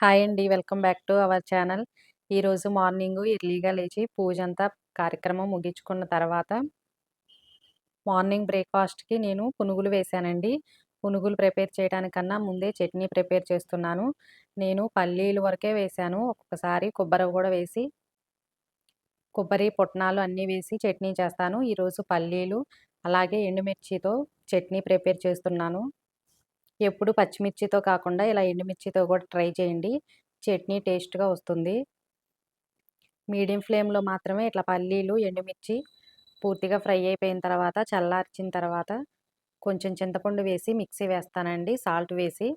Hi అండి. Welcome back to our channel. ఈరోజు morning ఎర్లీగా లేచి పూజంతా కార్యక్రమం ముగించుకున్న తర్వాత మార్నింగ్ బ్రేక్‌ఫాస్ట్‌కి నేను పునుగులు వేశానండి. పునుగులు ప్రిపేర్ చేయడానికన్నా ముందే చట్నీ ప్రిపేర్ చేస్తున్నాను. నేను పల్లీలు వరకే వేశాను. ఒక్కొక్కసారి కొబ్బరి కూడా వేసి కొబ్బరి, పుట్నాలు అన్నీ వేసి చట్నీ చేస్తాను. ఈరోజు పల్లీలు, అలాగే ఎండుమిర్చితో చట్నీ ప్రిపేర్ చేస్తున్నాను. ఎప్పుడు పచ్చిమిర్చితో కాకుండా ఇలా ఎండుమిర్చితో కూడా ట్రై చేయండి. చట్నీ టేస్ట్‌గా వస్తుంది. మీడియం ఫ్లేమ్‌లో మాత్రమే ఇట్లా పల్లీలు, ఎండుమిర్చి పూర్తిగా ఫ్రై అయిపోయిన తర్వాత చల్లార్చిన తర్వాత కొంచెం చింతపండు వేసి మిక్సీ వేస్తానండి సాల్ట్ వేసి.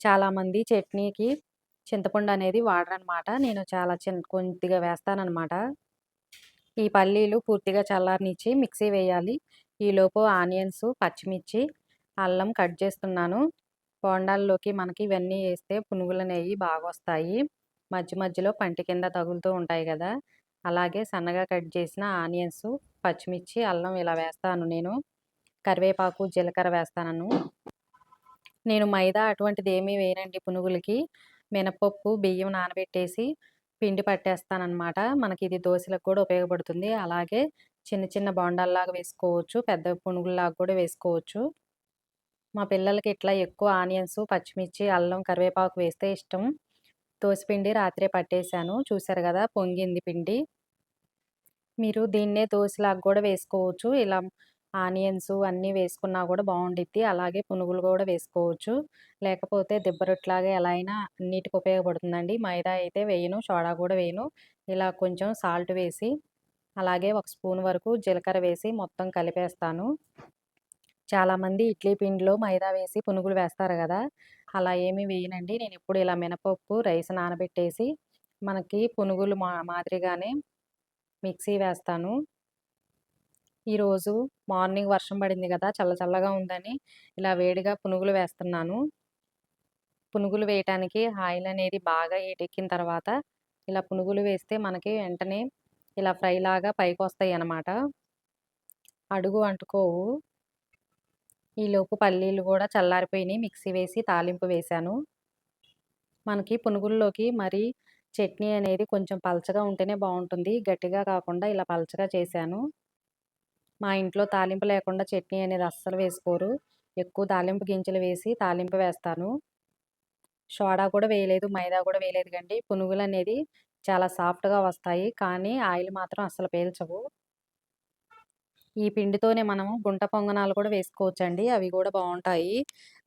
చాలామంది చట్నీకి చింతపండు అనేది వాడరనమాట. నేను చాలా చిన్న కొద్దిగా వేస్తానమాట ఈ పల్లీలు పూర్తిగా చల్లారనిచ్చి మిక్సీ వేయాలి. ఈలోపు ఆనియన్స్, పచ్చిమిర్చి, అల్లం కట్ చేస్తున్నాను. బోండాల్లోకి మనకి ఇవన్నీ వేస్తే పునుగులు నెయ్యి బాగా వస్తాయి మధ్య మధ్యలో పంటి కింద తగులుతూ ఉంటాయి కదా! అలాగే సన్నగా కట్ చేసిన ఆనియన్స్, పచ్చిమిర్చి, అల్లం ఇలా వేస్తాను నేను. కరివేపాకు, జీలకర్ర వేస్తాను. నేను మైదా అటువంటిది ఏమీ వేయనండి పునుగులకి. మినపప్పు, బియ్యం నానబెట్టేసి పిండి పట్టేస్తానమాట మనకి ఇది దోసలకు కూడా ఉపయోగపడుతుంది. అలాగే చిన్న చిన్న బోండాల్లాగా వేసుకోవచ్చు. పెద్ద పునుగుల్లాగా కూడా వేసుకోవచ్చు. మా పిల్లలకి ఇట్లా ఎక్కువ ఆనియన్స్, పచ్చిమిర్చి, అల్లం, కరివేపాకు వేస్తే ఇష్టం. దోసపిండి రాత్రే పట్టేశాను. చూసారు కదా! పొంగింది పిండి. మీరు దీన్నే దోసలాగా కూడా వేసుకోవచ్చు. ఇలా ఆనియన్స్ అన్నీ వేసుకున్నా కూడా బాగుండిద్ది అలాగే పునుగులు కూడా వేసుకోవచ్చు. లేకపోతే దిబ్బ రొట్టెలాగా ఎలా అయినా అన్నిటికి ఉపయోగపడుతుందండి. మైదా అయితే వేయను. సోడా కూడా వేయను. ఇలా కొంచెం సాల్ట్ వేసి, అలాగే ఒక స్పూన్ వరకు జీలకర్ర వేసి మొత్తం కలిపేస్తాను. చాలామంది ఇడ్లీ పిండిలో మైదా వేసి పునుగులు వేస్తారు కదా! అలా ఏమీ వేయనండి. నేను ఎప్పుడు ఇలా మినపప్పు, రైస్ నానబెట్టేసి మనకి పునుగులు మా మాదిరిగానే మిక్సీ వేస్తాను. ఈరోజు మార్నింగ్ వర్షం పడింది కదా! చల్ల చల్లగా ఉందని ఇలా వేడిగా పునుగులు వేస్తున్నాను. పునుగులు వేయటానికి ఆయిల్ అనేది బాగా ఎటెక్కిన తర్వాత ఇలా పునుగులు వేస్తే మనకి వెంటనే ఇలా ఫ్రైలాగా పైకి వస్తాయి అన్నమాట అడుగు అంటుకోవు. ఈలోపు పల్లీలు కూడా చల్లారిపోయినాయి. మిక్సీ వేసి తాలింపు వేశాను. మనకి పునుగుల్లోకి మరి చట్నీ అనేది కొంచెం పలచగా ఉంటేనే బాగుంటుంది గట్టిగా కాకుండా ఇలా పలచగా చేశాను. మా ఇంట్లో తాలింపు లేకుండా చట్నీ అనేది అస్సలు వేసుకోరు. ఎక్కువ తాలింపు గింజలు వేసి తాలింపు వేస్తాను. సోడా కూడా వేయలేదు. మైదా కూడా వేయలేదు కండి. పునుగులనేది చాలా సాఫ్ట్‌గా వస్తాయి. కానీ ఆయిల్ మాత్రం అస్సలు పేల్చవు ఈ పిండితోనే మనము గుంట పొంగనాలు కూడా వేసుకోవచ్చండి. అవి కూడా బాగుంటాయి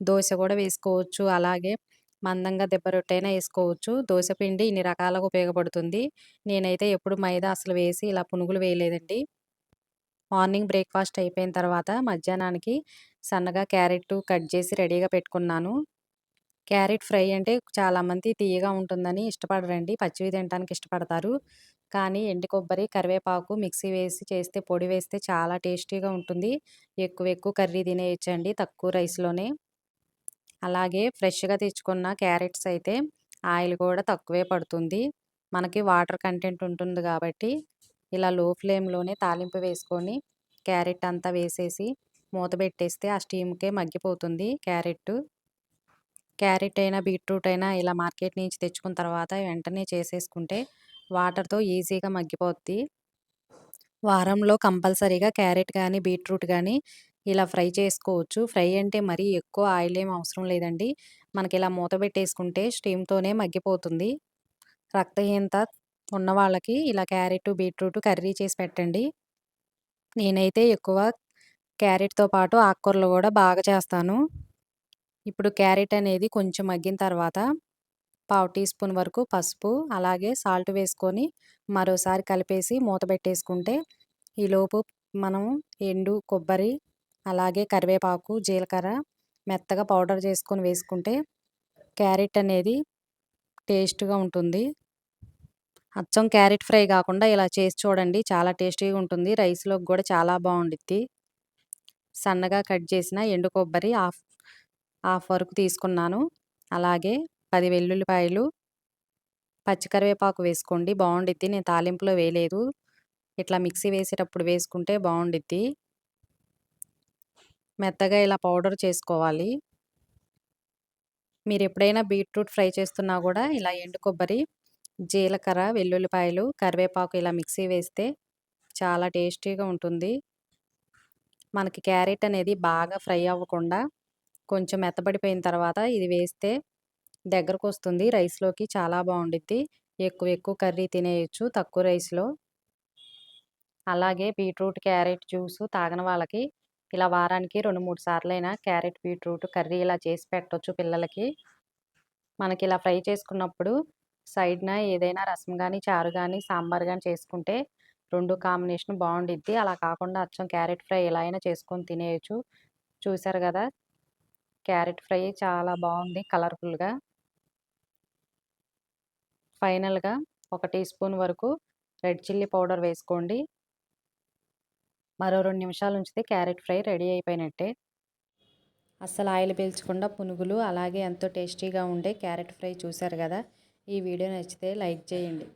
దోశ కూడా వేసుకోవచ్చు. అలాగే మందంగా దిబ్బ రొట్టైనా వేసుకోవచ్చు దోశ పిండి ఇన్ని రకాలుగా ఉపయోగపడుతుంది. నేనైతే ఎప్పుడు మైదా అసలు వేసి ఇలా పునుగులు వేయలేదండి. మార్నింగ్ బ్రేక్‌ఫాస్ట్ అయిపోయిన తర్వాత మధ్యాహ్నానికి సన్నగా క్యారెట్ కట్ చేసి రెడీగా పెట్టుకున్నాను. క్యారెట్ ఫ్రై అంటే చాలామంది తియ్యగా ఉంటుందని ఇష్టపడరండి. పచ్చివి తినడానికి ఇష్టపడతారు. కానీ ఎండు కొబ్బరి, కరివేపాకు మిక్సీ వేసి చేస్తే పొడి వేస్తే చాలా టేస్టీగా ఉంటుంది. ఎక్కువ ఎక్కువ కర్రీ తినేయచ్చండి తక్కువ రైస్‌లోనే. అలాగే ఫ్రెష్‌గా తెచ్చుకున్న క్యారెట్స్ అయితే ఆయిల్ కూడా తక్కువే పడుతుంది. మనకి వాటర్ కంటెంట్ ఉంటుంది కాబట్టి ఇలా లో ఫ్లేమ్‌లోనే తాలింపు వేసుకొని క్యారెట్ అంతా వేసేసి మూత పెట్టేస్తే ఆ స్టీమ్‌కే మగ్గిపోతుంది క్యారెట్టు. క్యారెట్ అయినా, బీట్రూట్ అయినా ఇలా మార్కెట్ నుంచి తెచ్చుకున్న తర్వాత వెంటనే చేసేసుకుంటే వాటర్‌తో ఈజీగా మగ్గిపోద్ది. వారంలో కంపల్సరీగా క్యారెట్ కానీ బీట్రూట్ కానీ ఇలా ఫ్రై చేసుకోవచ్చు. ఫ్రై అంటే మరీ ఎక్కువ ఆయిల్ ఏం అవసరం లేదండి. మనకి ఇలా మూత పెట్టేసుకుంటే స్టీమ్‌తోనే మగ్గిపోతుంది. రక్తహీనత ఉన్న వాళ్ళకి ఇలా క్యారెట్, బీట్రూట్ కర్రీ చేసి పెట్టండి. నేనైతే ఎక్కువ క్యారెట్‌తో పాటు ఆకుకూరలు కూడా బాగా చేస్తాను. ఇప్పుడు క్యారెట్ అనేది కొంచెం మగ్గిన తర్వాత పావు టీ స్పూన్ వరకు పసుపు, అలాగే సాల్ట్ వేసుకొని మరోసారి కలిపేసి మూత పెట్టేసుకుంటే ఈలోపు మనం ఎండు కొబ్బరి, అలాగే కరివేపాకు, జీలకర్ర మెత్తగా పౌడర్ చేసుకొని వేసుకుంటే క్యారెట్ అనేది టేస్ట్‌గా ఉంటుంది. అచ్చం క్యారెట్ ఫ్రై కాకుండా ఇలా చేసి చూడండి. చాలా టేస్టీగా ఉంటుంది. రైస్‌లోకి కూడా చాలా బావుండిద్ది. సన్నగా కట్ చేసిన ఎండు కొబ్బరి హాఫ్ హాఫ్ వరకు తీసుకున్నాను. అలాగే పది వెల్లుల్లిపాయలు, పచ్చి కరివేపాకు వేసుకోండి బాగుండిద్ది నేను తాలింపులో వేయలేదు. ఇట్లా మిక్సీ వేసేటప్పుడు వేసుకుంటే బాగుండిద్ది మెత్తగా ఇలా పౌడర్ చేసుకోవాలి. మీరు ఎప్పుడైనా బీట్రూట్ ఫ్రై చేస్తున్నా కూడా ఇలా ఎండు కొబ్బరి జీలకర్ర వెల్లుల్లిపాయలు కరివేపాకు ఇలా మిక్సీ వేస్తే చాలా టేస్టీగా ఉంటుంది మనకి క్యారెట్ అనేది బాగా ఫ్రై అవ్వకుండా కొంచెం మెత్తబడిపోయిన తర్వాత ఇది వేస్తే దగ్గరకు వస్తుంది రైస్లోకి చాలా బాగుండిద్ది. ఎక్కువ ఎక్కువ కర్రీ తినేయచ్చు తక్కువ రైస్లో. అలాగే బీట్రూట్ క్యారెట్ జ్యూస్ తాగని వాళ్ళకి ఇలా వారానికి రెండు మూడు సార్లైనా క్యారెట్ బీట్రూట్ కర్రీ ఇలా చేసి పెట్టవచ్చు పిల్లలకి. మనకి ఇలా ఫ్రై చేసుకున్నప్పుడు సైడ్న ఏదైనా రసం కానీ చారు కానీ సాంబార్ కానీ చేసుకుంటే రెండు కాంబినేషన్ బాగుండిద్ది. అలా కాకుండా అచ్చం క్యారెట్ ఫ్రై ఎలా అయినా చేసుకొని తినేయచ్చు. చూసారు కదా? క్యారెట్ ఫ్రై చాలా బాగుంది కలర్ఫుల్గా. ఫైనల్గా ఒక టీ స్పూన్ వరకు రెడ్ చిల్లీ పౌడర్ వేసుకోండి. మరో రెండు నిమిషాలు ఉంచితే క్యారెట్ ఫ్రై రెడీ అయిపోయినట్టే. అస్సలు ఆయిల్ పీల్చకుండా పునుగులు అలాగే ఎంతో టేస్టీగా ఉండే క్యారెట్ ఫ్రై చూశారు కదా? ఈ వీడియో నచ్చితే లైక్ చేయండి.